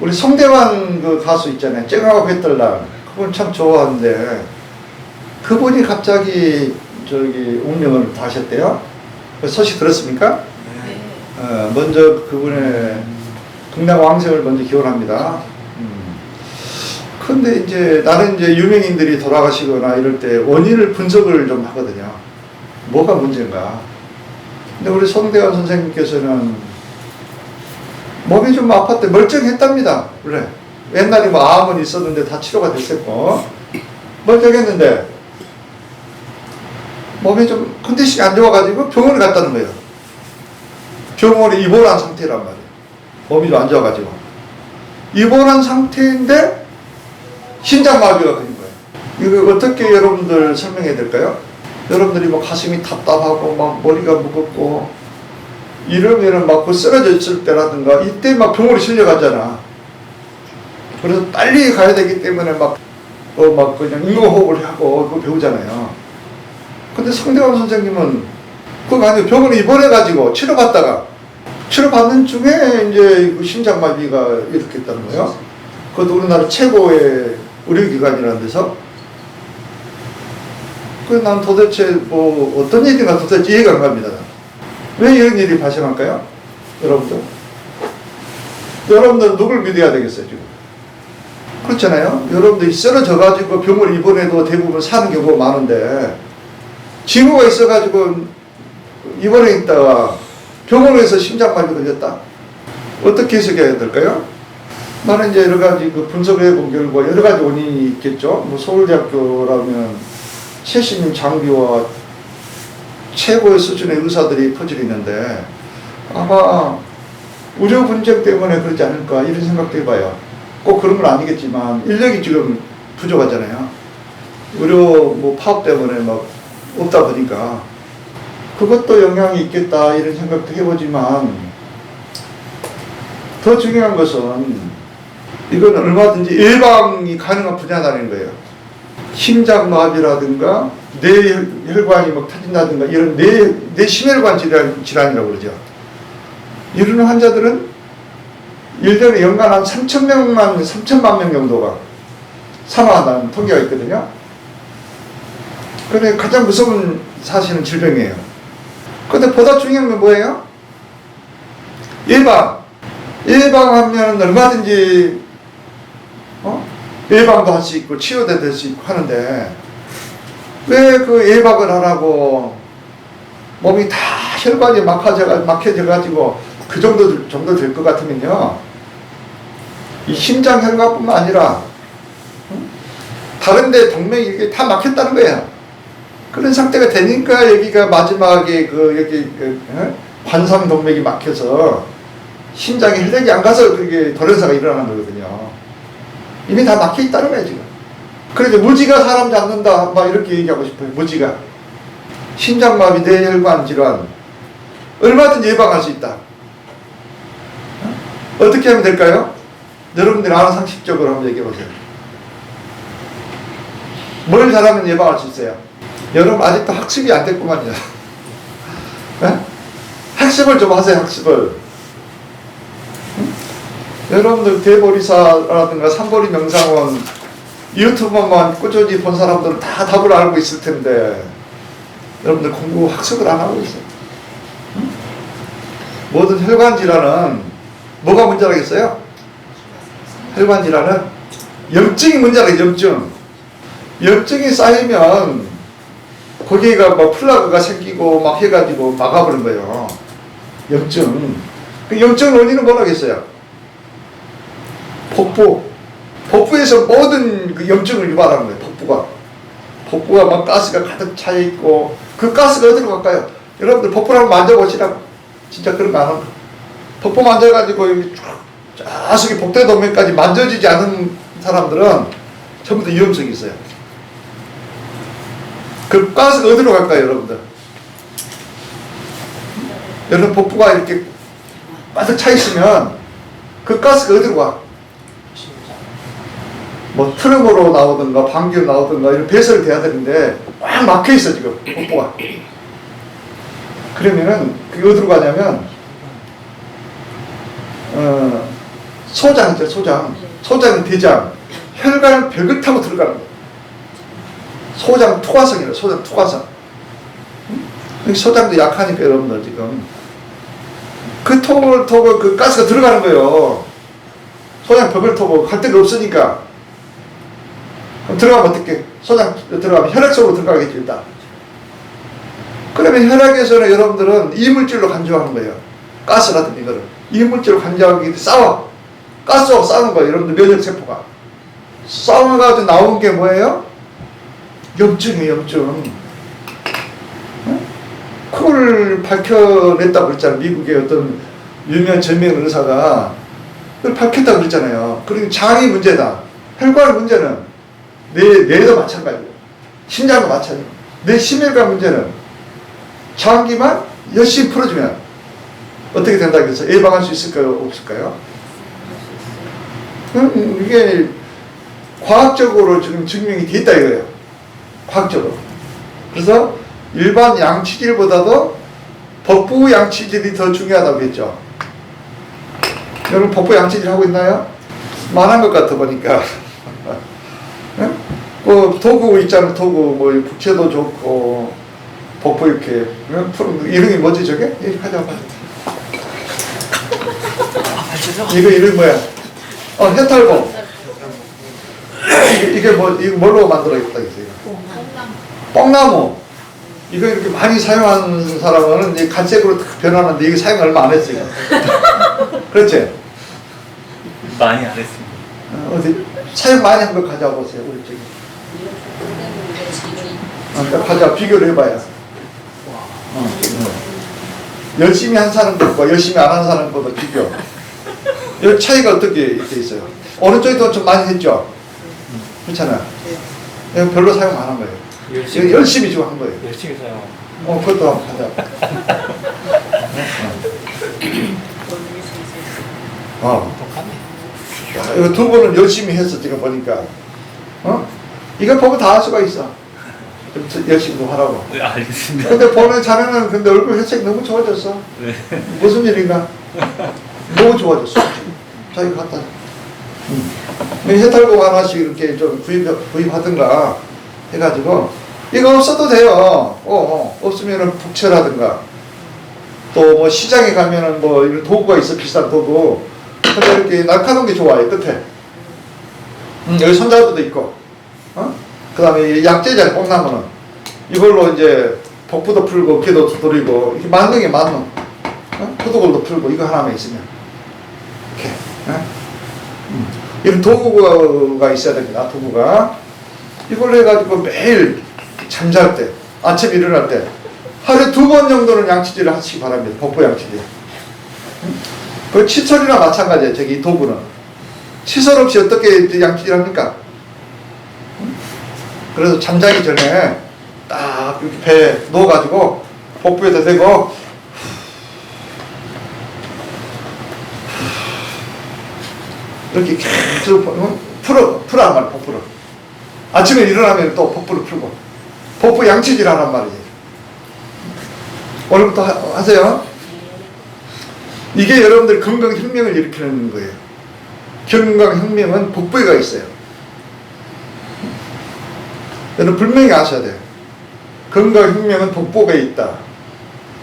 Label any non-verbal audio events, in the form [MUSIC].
우리 송대관 그 가수 있잖아요. 쨍하고 배떨랑 그분 참 좋아하는데 그분이 갑자기 저기 운명을 다하셨대요. 그 소식 들었습니까? 네. 어, 먼저 그분의 동남 왕생을 먼저 기원합니다. 음. 근데 이제 나는 이제 유명인들이 돌아가시거나 이럴 때 원인을 분석을 좀 하거든요. 뭐가 문제인가? 근데 우리 송대환 선생님께서는 몸이 좀 아팠대 멀쩡했답니다. 원래 옛날에 뭐 암은 있었는데 다 치료가 됐었고 멀쩡했는데 몸이 좀 컨디션이 안 좋아가지고 병원을 갔다는 거예요. 병원에 입원한 상태란 말이에요. 몸이 좀 안 좋아가지고. 입원한 상태인데 심장마비가 걸린 거예요. 이거 어떻게 여러분들 설명해야 될까요? 여러분들이 뭐 가슴이 답답하고 막 머리가 무겁고 이러면은 막그 쓰러져 있을 때라든가 이때 막 병원에 실려가잖아. 그래서 빨리 가야 되기 때문에 막, 어, 막 그냥 인공호흡을 하고 그거 배우잖아요. 근데 성대환 선생님은 그거 아니고 병원에 입원해가지고 치료받다가 치료받는 중에 이제 그 심장마비가 일으켰다는 거예요. 그것도 우리나라 최고의 의료기관이라는 데서. 그난 도대체 뭐 어떤 일인가 도대체 이해가 안 갑니다. 왜 이런 일이 발생할까요? 여러분들? 여러분들 누굴 믿어야 되겠어요, 지금? 그렇잖아요? 여러분들이 쓰러져가지고 병원 입원해도 대부분 사는 경우가 많은데, 징후가 있어가지고 입원해 있다가 병원에서 심장마비 걸렸다? 어떻게 해석해야 될까요? 나는 이제 여러 가지 그 분석을 해본 결과 여러 가지 원인이 있겠죠. 뭐 서울대학교라면 최신 장비와 최고의 수준의 의사들이 퍼져 있는데 아마 의료 분쟁 때문에 그러지 않을까 이런 생각도 해봐요. 꼭 그런 건 아니겠지만 인력이 지금 부족하잖아요. 의료 뭐 파업 때문에 막 없다 보니까 그것도 영향이 있겠다 이런 생각도 해보지만 더 중요한 것은 이건 얼마든지 예방이 가능한 분야라는 거예요. 심장마비라든가 뇌혈관이 막 터진다든가 이런 뇌, 뇌 심혈관 질환, 질환이라고 그러죠. 이런 환자들은 1년에 연간 한 3천 명만, 3천만 명 정도가 사망한다는 통계가 있거든요. 근데 가장 무서운 사실은 질병이에요. 근데 보다 중요한 건 뭐예요? 예방. 예방하면 얼마든지 어? 예방도 할 수 있고 치료도 될 수 있고 하는데 왜 그 예방을 하라고 몸이 다 혈관이 막혀져 막혀져 가지고 그 정도 정도 될 것 같으면요 이 심장 혈관뿐만 아니라 응? 다른데 동맥이 이게 다 막혔다는 거예요. 그런 상태가 되니까 여기가 마지막에 그 여기 그, 어? 관상 동맥이 막혀서 심장에 혈액이 안 가서 그게 돌연사가 일어나는 거거든요. 이미 다 막혀 있다는 거예요, 지금. 그래서 무지가 사람 잡는다, 막 이렇게 얘기하고 싶어요, 무지가. 심장마비, 뇌혈관 질환, 얼마든지 예방할 수 있다. 어? 어떻게 하면 될까요? 여러분들이 아는 상식적으로 한번 얘기해 보세요. 뭘 잘하면 예방할 수 있어요? 여러분, 아직도 학습이 안 됐구만요. 예? [LAUGHS] 학습을 좀 하세요, 학습을. 여러분들 대보리사라든가 삼보리 명상원 유튜브만 꾸준히 본 사람들은 다 답을 알고 있을 텐데 여러분들 공부 학습을 안 하고 있어요. 응? 모든 혈관 질환은 뭐가 문제라겠어요? 혈관 질환은 염증이 문제라 염증. 염증이 쌓이면 거기가 뭐 플라그가 생기고 막 해가지고 막아버린 거예요. 염증. 그 염증 원인은 뭐라겠어요? 복부. 복부에서 모든 그 염증을 유발하는 거예요, 복부가. 복부가 막 가스가 가득 차 있고, 그 가스가 어디로 갈까요? 여러분들 복부를 한번 만져보시라고. 진짜 그런 거 안 합니다. 복부 만져가지고 여기 쭉, 저기 복대 동맥까지 만져지지 않은 사람들은 전부 다 위험성이 있어요. 그 가스가 어디로 갈까요, 여러분들? 여러분 복부가 이렇게 가득 차 있으면 그 가스가 어디로 가? 뭐 트럭으로 나오든가 방귀로 나오든가 이런 배설이 돼야 되는데 꽉 막혀 있어 지금 복부가. 그러면은 그게 어디로 가냐면 어, 소장 있죠, 소장. 소장은 대장. 혈관은 벽을 타고 들어가는 거예요. 소장 투과성이에요, 소장 투과성. 응? 소장도 약하니까 여러분들 지금. 그 톡을 톡을 그 가스가 들어가는 거예요. 소장 벽을 타고 갈 데가 없으니까. 그럼 들어가면 어떻게? 소장 들어가면 혈액 속으로 들어가겠죠, 일단. 그러면 혈액에서는 여러분들은 이물질로 간주하는 거예요. 가스라든 이거를. 이물질로 간주하기 싸워. 가스하고 싸우는 거예요. 여러분들 면역세포가. 싸워가지고 나온 게 뭐예요? 염증이에요, 염증. 응? 그걸 밝혀냈다고 그랬잖아요. 미국의 어떤 유명한 전명 의사가 그걸 밝혔다고 그랬잖아요. 그리고 장이 문제다. 혈관 문제는 뇌, 뇌도 마찬가지고 심장도 마찬가지고 뇌 심혈관 문제는 장기만 열심히 풀어주면 어떻게 된다 그래서 예방할 수 있을까요? 없을까요? 음, 이게 과학적으로 지금 증명이 돼 있다 이거예요. 과학적으로. 그래서 일반 양치질보다도 복부 양치질이 더 중요하다고 했죠. 여러분 복부 양치질 하고 있나요? 많은 것 같아 보니까. 응? 뭐 도구 있잖아 도구 뭐 부채도 좋고 복부 이렇게? 푸른 이름이 뭐지 저게? 이렇게 하자 봐. 이거 이름 뭐야? 어 해탈봉. 이게, 이게 뭐 이거 뭘로 만들어 있다 이거? 뽕나무. 이거 이렇게 많이 사용하는 사람은 이제 갈색으로 탁 변하는데 이거 사용 얼마 안 했어 이거. [LAUGHS] 그렇지? 많이 안 했습니다. 어, 어디 사용 많이 한 거 가져보세요 우리 가져 비교를 해봐요. 어, 어. 열심히 한 사람들과 열심히 안 하는 사람보다 비교. 이 차이가 어떻게 이렇게 있어요? 어느 쪽이 더 좀 많이 했죠? 그렇잖아. 이거 별로 사용 안 한 거예요. 열심히 열심히 지금 한 거예요. 열심히 사용. 어, 그것도 한번 가자. [LAUGHS] 어. 야, 이거 두 분은 열심히 했어, 지금 보니까. 어? 이거 보고 다 할 수가 있어. 열심히 좀 하라고. 네, 알겠습니다. 근데 보는 자네는 근데 얼굴 혈색 너무 좋아졌어. 네. 무슨 일인가? 너무 좋아졌어. 자기 갖다. 음. 해탈곡 하나씩 이렇게 좀 구입, 구입하든가 해가지고, 이거 없어도 돼요. 어, 어. 없으면은 북채라든가, 또 뭐 시장에 가면은 뭐 이런 도구가 있어, 비싼 도구. 근데 이렇게 날카로운 게 좋아요, 끝에. 음, 여기 손잡이도 있고, 어? 그 다음에 약재잖아요, 뽕나무는. 이걸로 이제 복부도 풀고, 어깨도 두드리고, 이렇게 만능에 만능. 어? 후두골도 풀고, 이거 하나만 있으면. 이렇게. 어? 음. 이런 도구가 있어야 됩니다, 도구가. 이걸로 해가지고 매일 잠잘 때, 아침 일어날 때, 하루에 두 번 정도는 양치질을 하시기 바랍니다, 복부 양치질. 음? 그 칫솔이나 마찬가지예요, 저기 이 도구는. 칫솔 없이 어떻게 양치질 합니까? 음? 그래서 잠자기 전에 딱 이렇게 배에 누워가지고 복부에다 대고 이렇게 계속 어? 풀어 풀어 한 말, 복부를. 아침에 일어나면 또 복부를 풀고 복부 양치질 하란 말이지. 오늘부터 하, 하세요. 이게 여러분들 건강혁명을 일으키는 거예요. 건강혁명은 복부에가 있어요. 여러분 분명히 아셔야 돼요. 건강혁명은 복부에 있다.